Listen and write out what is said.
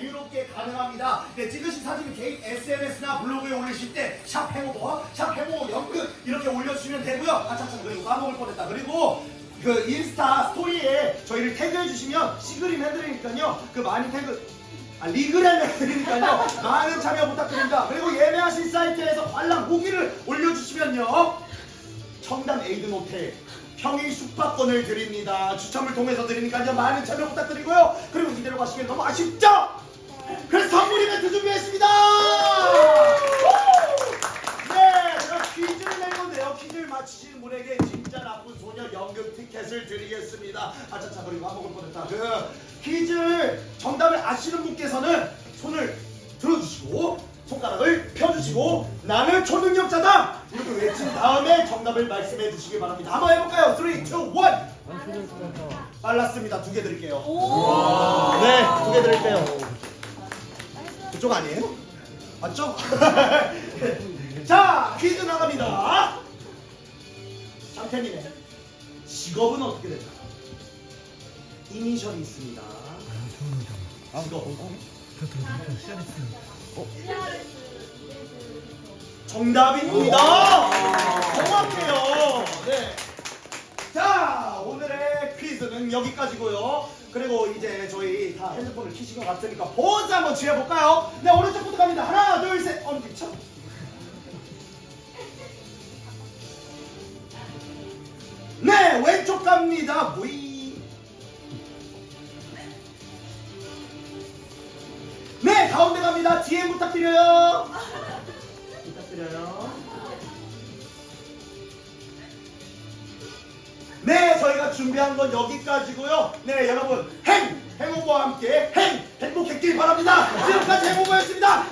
자유롭게 가능합니다. 네, 찍으신 사진을 개인 SNS나 블로그에 올리실 때샵 해모버, 샵 해모 연극 이렇게 올려주시면 되고요. 아차차 그리고 까먹을 뻔했다. 그리고 그 인스타 스토리에 저희를 태그해 주시면 시그림 해드리니까요. 그 많이 태그 아, 리그램 해드리니까요. 많은 참여 부탁드립니다. 그리고 예매하신 사이트에서 관람 후기를 올려주시면요. 청담 에이드 모텔. 평일 숙박권을 드립니다. 추첨을 통해서 드리니까요. 많은 참여 부탁드리고요. 그리고 이대로 가시면 너무 아쉽죠? 연극 티켓을 드리겠습니다. 아차차 그리고 한먹을 뻔했다. 그 퀴즈 정답을 아시는 분께서는 손을 들어주시고 손가락을 펴주시고 나는 초능력자다 이렇게 외친 다음에 정답을 말씀해 주시기 바랍니다. 한번 해볼까요? 3, 2, 1 빨랐습니다. 두 개 드릴게요. 네, 두 개 드릴게요. 그쪽 아니에요? 맞죠? 자, 퀴즈 나갑니다. 장태님의 직업은 어떻게 될까요? 이니셜이 있습니다. 직업. 정답입니다. 정확해요. 네. 자, 오늘의 퀴즈는 여기까지고요. 그리고 이제 저희 다 핸드폰을 키신 것 같으니까 포즈 한번 취해볼까요? 네, 오른쪽부터 갑니다. 하나, 둘, 셋. 뒤 왼쪽 갑니다. 무이. 네, 가운데 갑니다. 뒤에 부탁드려요. 부탁드려요. 네, 저희가 준비한 건 여기까지고요. 네, 여러분 행 행오버와 함께 행 행복했길 바랍니다. 지금까지 행오버였습니다.